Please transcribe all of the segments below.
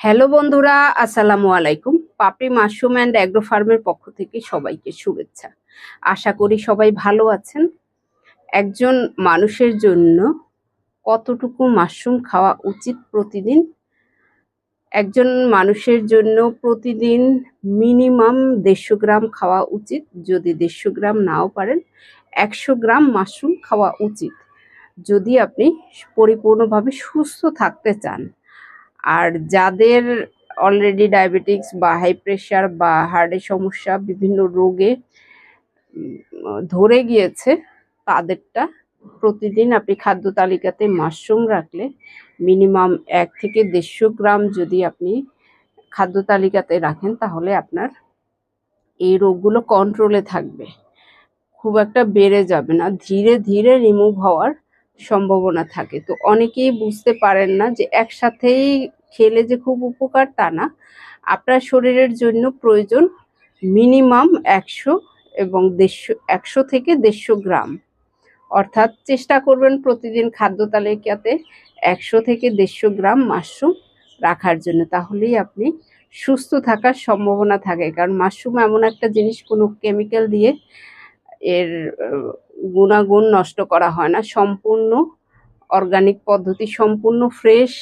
Hello বন্ধুরা, আসসালামু আলাইকুম। পাপড়ি মাশরুম অ্যান্ড অ্যাগ্রো ফার্মের পক্ষ থেকে সবাইকে শুভেচ্ছা। আশা করি সবাই ভালো আছেন। একজন মানুষের জন্য কতটুকু মাশরুম খাওয়া উচিত প্রতিদিন? একজন মানুষের জন্য প্রতিদিন মিনিমাম দেড়শো গ্রাম খাওয়া উচিত, যদি দেড়শো গ্রাম নাও পারেন, একশো গ্রাম মাশরুম খাওয়া উচিত। যদি আপনি পরিপূর্ণভাবে সুস্থ থাকতে চান আর যাদের অলরেডি ডায়াবেটিক্স বা হাই প্রেশার বা হার্টের সমস্যা বিভিন্ন রোগে ধরে গিয়েছে, তাদেরটা প্রতিদিন আপনি খাদ্য তালিকাতে মাশরুম রাখলে মিনিমাম এক থেকে দেড়শো গ্রাম যদি আপনি খাদ্য তালিকাতে রাখেন, তাহলে আপনার এই রোগগুলো কন্ট্রোলে থাকবে। খুব একটা বেড়ে যাবে না। ধীরে ধীরে রিমুভ হওয়ার সম্ভাবনা থাকে। তো অনেকেই বুঝতে পারেন না যে একসাথেই খেলে যে খুব উপকার তা না। আপনার শরীরের জন্য প্রয়োজন মিনিমাম একশো এবং দেড়শো, একশো থেকে দেড়শো গ্রাম। অর্থাৎ চেষ্টা করবেন প্রতিদিন খাদ্য তালিকাতে একশো থেকে দেড়শো গ্রাম মাশরুম রাখার জন্য। তাহলেই আপনি সুস্থ থাকার সম্ভাবনা থাকে। কারণ মাশরুম এমন একটা জিনিস কোনো কেমিক্যাল দিয়ে এর গুণাগুণ নষ্ট করা হয় না। সম্পূর্ণ অর্গানিক পদ্ধতি, সম্পূর্ণ ফ্রেশ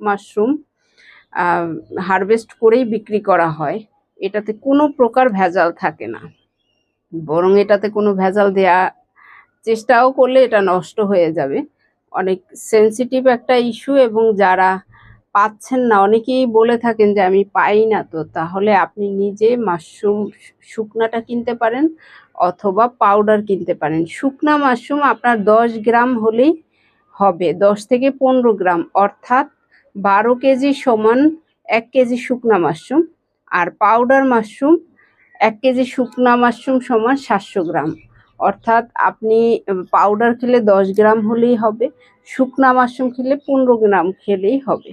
মাশরুম হারভেস্ট করেই বিক্রি করা হয়। এটাতে কোনো প্রকার ভেজাল থাকে না। বরং এটাতে কোনো ভেজাল দেয়া, চেষ্টাও করলে এটা নষ্ট হয়ে যাবে। অনেক সেনসিটিভ একটা ইস্যু এবং যারা পাচ্ছেন না। অনেকেই বলে থাকেন যে, আমি পাই না। তো তাহলে আপনি নিজে মাশরুম শুকনাটা কিনতে পারেন অথবা পাউডার কিনতে পারেন। শুকনা মাশরুম আপনার দশ গ্রাম হলেই হবে, দশ থেকে পনেরো গ্রাম। অর্থাৎ বারো কেজি সমান এক কেজি শুকনা মাশরুম আর পাউডার মাশরুম এক কেজি শুকনা মাশরুম সমান সাতশো গ্রাম। অর্থাৎ আপনি পাউডার খেলে দশ গ্রাম হলেই হবে, শুকনা মাশরুম খেলে পনেরো গ্রাম খেলেই হবে।